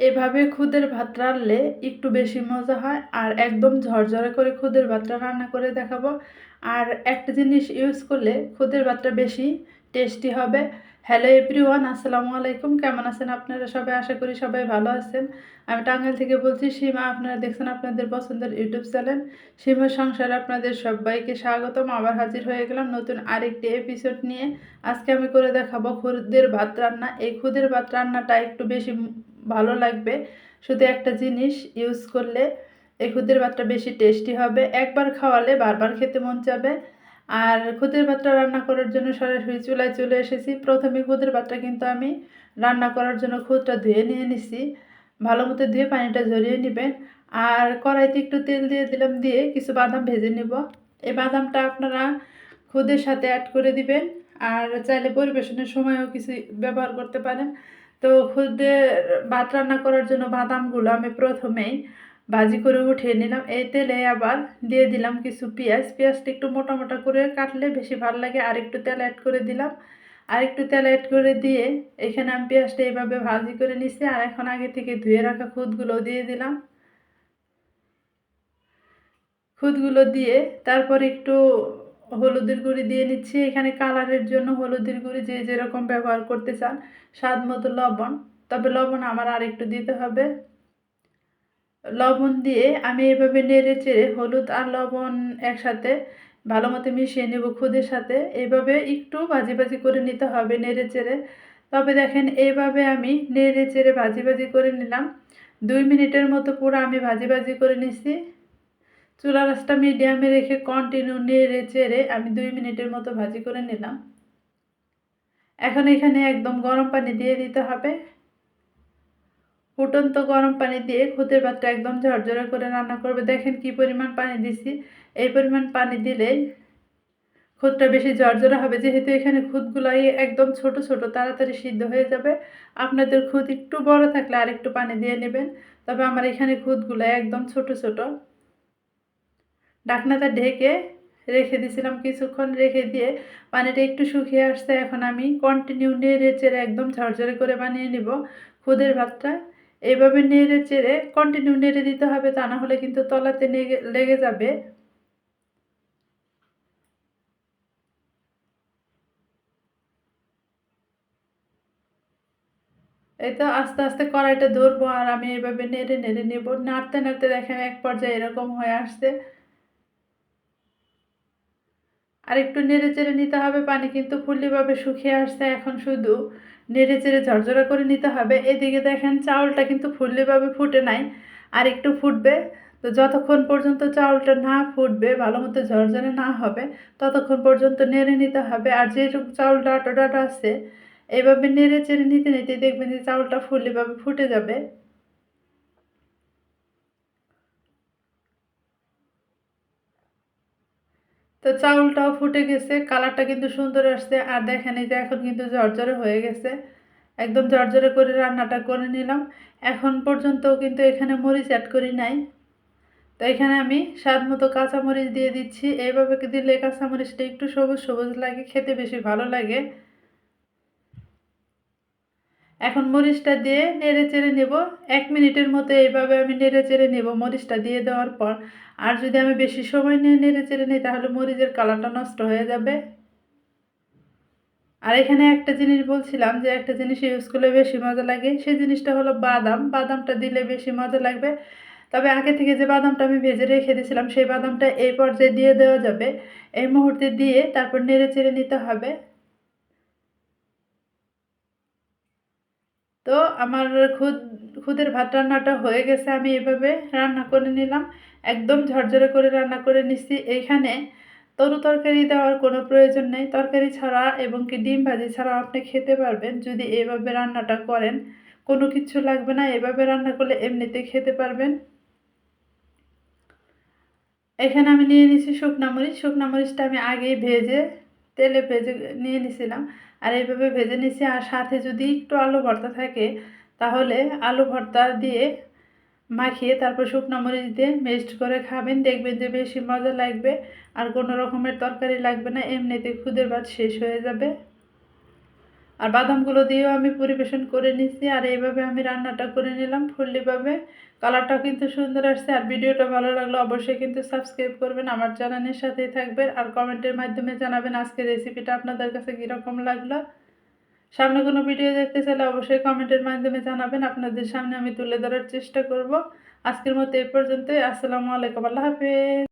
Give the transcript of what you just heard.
এভাবে খুদের ভাত রানলে একটু বেশি মজা হয়, আর একদম ঝরঝরে করে খুদের ভাতটা রান্না করে দেখাবো। আর একটা জিনিস ইউজ করলে খুদের ভাতটা বেশি টেস্টি হবে। হ্যালো এভরিওয়ান আসসালামু আলাইকুম। কেমন আছেন আপনারা সবাই? আশা করি সবাই ভালো আছেন। আমি টাঙ্গাইল থেকে বলছি, সীমা, আপনারা দেখছেন আপনাদের পছন্দের ইউটিউব চ্যানেল। সীমার সংসারে আপনাদের সবাইকে স্বাগতম। আবার হাজির হয়ে গেলাম নতুন আরেকটি এপিসোড নিয়ে। আজকে আমি করে দেখাবো খুদের ভাত রান্না। এই খুদের ভাত রান্নাটা একটু বেশি ভালো লাগবে। শুধু একটা জিনিস ইউজ করলে এই খুদের ভাতটা বেশি টেস্টি হবে। একবার খাওয়ালে বারবার খেতে মন যাবে আর খুদের ভাতটা রান্না করার জন্য সরাসরি চুলায় চলে এসেছি। প্রথমে খুদের ভাতটা কিন্তু আমি রান্না করার জন্য খুদটা ধুয়ে নিয়ে নিছি। ভালো মতো ধুয়ে পানিটা ঝরিয়ে নেবেন। আর কড়াইতে একটু তেল দিয়ে দিলাম দিয়ে কিছু বাদাম ভেজে নেব। এই বাদামটা আপনারা খুদের সাথে অ্যাড করে দিবেন। আর চাইলে পরিবেশনের সময়ও কিছু ব্যবহার করতে পারেন। তো খুদে ভাত রান্না করার জন্য বাদামগুলো আমি প্রথমেই ভাজি করে উঠিয়ে নিলাম। এই তেলে আবার দিয়ে দিলাম কিছু পেঁয়াজ। পেঁয়াজটা একটু মোটা মোটা করে কাটলে বেশি ভালো লাগে। আর একটু তেল অ্যাড করে দিলাম। আর একটু তেল অ্যাড করে দিয়ে এখানে আমি পেঁয়াজটা এইভাবে ভাজি করে নিছি। আর এখন আগে থেকে ধুয়ে রাখা খুদগুলো দিয়ে দিলাম। খুদগুলো দিয়ে তারপর একটু হলুদের গুঁড়ি দিয়ে নিচ্ছি। এখানে কালারের জন্য হলুদের গুঁড়ি যে যেরকম ব্যবহার করতে চান, স্বাদ মতো লবণ। তবে লবণ আমার আর একটু দিতে হবে। লবণ দিয়ে আমি এভাবে নেড়ে চেড়ে হলুদ আর লবণ একসাথে ভালো মতো মিশিয়ে নেব খুদের সাথে। এভাবে একটু ভাজি ভাজি করে নিতে হবে নেড়ে চেড়ে। তবে দেখেন এইভাবে আমি নেড়ে চেড়ে ভাজি ভাজি করে নিলাম। দুই মিনিটের মতো পুরো আমি ভাজি ভাজি করে নিছি। চুলা রাসটা মিডিয়ামে রেখে কন্টিনিউ নেড়ে চেড়ে আমি দুই মিনিটের মতো ভাজি করে নিলাম। এখন এখানে একদম গরম পানি দিয়ে দিতে হবে। ফুটন্ত গরম পানি দিয়ে খুদের ভাতটা একদম ঝরঝরে করে রান্না করবে। দেখেন কি পরিমাণ পানি দিছি। এই পরিমাণ পানি দিলে খুদটা বেশি ঝরঝরে হবে। যেহেতু এখানে খুদগুলাই একদম ছোট ছোট, তাড়াতাড়ি সিদ্ধ হয়ে যাবে। আপনাদের খুদ একটু বড় থাকলে আর একটু পানি দিয়ে নেবেন। তবে আমার এখানে খুদগুলো একদম ছোট ছোট। ডাকনাটা ঢেকে রেখে দিয়েছিলাম কিছুক্ষণ, রেখে দিয়ে পানিটা একটু শুকিয়ে আসছে। এখন আমি কন্টিনিউ নেড়ে চেড়ে একদম ঝরঝরে করে বানিয়ে নিব খুদের ভাতটা। এইভাবে নেড়ে চেড়ে কন্টিনিউ নেড়ে দিতে হবে, তা না হলে কিন্তু তলাতে লেগে যাবে। এই তো আস্তে আস্তে কড়াইটা ধরবো আর আমি এভাবে নেড়ে নেড়ে নেব। নাড়তে নাড়তে দেখেন এক পর্যায়ে এরকম হয়ে আসছে। আর একটু নেড়ে চেড়ে নিতে হবে, পানি কিন্তু ফুলিভাবে শুকিয়ে আসছে এখন শুধু। নেড়ে চেড়ে ঝরঝরা করে নিতে হবে। এদিকে দেখেন চাউলটা কিন্তু ফুললিভাবে ফুটে নাই, আর একটু ফুটবে। তো যতক্ষণ পর্যন্ত চাউলটা না ফুটবে ভালো মতো ঝরঝরে না হবে, ততক্ষণ পর্যন্ত নেড়ে নিতে হবে। আর যেটুকু চাউলটা আটোটাটা আছে এইভাবে নেড়ে চেড়ে নিতে নিতে দেখবেন যে চাউলটা ফুললিভাবে ফুটে যাবে। তো চাউলটাও ফুটে গেছে, কালারটা কিন্তু সুন্দর আসছে। আর দেখেন এই যে এখন কিন্তু জর্জরে হয়ে গেছে। একদম জর্জরে করে রান্নাটা করে নিলাম। এখন পর্যন্ত কিন্তু এখানে মরিচ অ্যাড করি নাই। তো এখানে আমি স্বাদ মতো কাঁচামরিচ দিয়ে দিচ্ছি। এইভাবে দিলে কাঁচামরিচটা একটু সবুজ সবুজ লাগে, খেতে বেশি ভালো লাগে। এখন মরিচটা দিয়ে নেড়ে চেড়ে নেব। এক মিনিটের মতো এইভাবে আমি নেড়ে চেড়ে নেব মরিচটা দিয়ে দেওয়ার পর। আর যদি আমি বেশি সময় নিয়ে নেড়ে চেড়ে নিই, তাহলে মরিচের কালারটা নষ্ট হয়ে যাবে। আর এখানে একটা জিনিস বলছিলাম যে, একটা জিনিস ইউজ করলে বেশি মজা লাগে। সেই জিনিসটা হলো বাদাম। বাদামটা দিলে বেশি মজা লাগবে। তবে আগে থেকে যে বাদামটা আমি ভেজে রেখে দিয়েছিলাম, সেই বাদামটা এই পর্যায়ে দিয়ে দেওয়া যাবে। এই মুহূর্তে দিয়ে তারপর নেড়ে চেড়ে নিতে হবে। তো আমার খুদ, খুদের ভাত রান্নাটা হয়ে গেছে, আমি এভাবে রান্না করে নিলাম। একদম ঝরঝরে করে রান্না করে নিচ্ছি এইখানে তরু তরকারি দেওয়ার কোনো প্রয়োজন নেই। তরকারি ছাড়া এবং কি ডিম ভাজি ছাড়া আপনি খেতে পারবেন। যদি এভাবে রান্নাটা করেন, কোনো কিছু লাগবে না। এভাবে রান্না করলে এমনিতে খেতে পারবেন। এখানে আমি নিয়ে নিছি শুকনা মরিচ। শুকনা মরিচটা আমি আগেই ভেজে, তেলে ভেজে নিয়ে নিছিলাম। আর এইভাবে ভেজে নিছি, আর সাথে যদি একটু আলু ভর্তা থাকে, তাহলে আলু ভর্তা দিয়ে মাখিয়ে তারপর শুকনো মরিচ দিয়ে মেস্ট করে খাবেন। দেখবেন যে বেশি মজা লাগবে, আর কোনো রকমের তরকারি লাগবে না, এমনিতে খুদের ভাত শেষ হয়ে যাবে। আর বাদামগুলো দিয়েও আমি পরিবেশন করে নিচ্ছি আর এইভাবে আমি রান্নাটা করে নিলাম ফুললিভাবে। কালারটা কিন্তু সুন্দর আসছে, আর ভিডিওটা ভালো লাগলে অবশ্যই কিন্তু সাবস্ক্রাইব করবেন। আমার চ্যানেলের সাথেই থাকবেন, আর কমেন্টের মাধ্যমে জানাবেন আজকের রেসিপিটা আপনাদের কাছে কীরকম লাগল। সামনে কোনো ভিডিও দেখতে চাইলে অবশ্যই কমেন্টের মাধ্যমে জানাবেন, আপনাদের সামনে আমি তুলে ধরার চেষ্টা করব। আজকের মতো এই পর্যন্তই, আসসালামু আলাইকুম, আল্লাহ হাফেজ।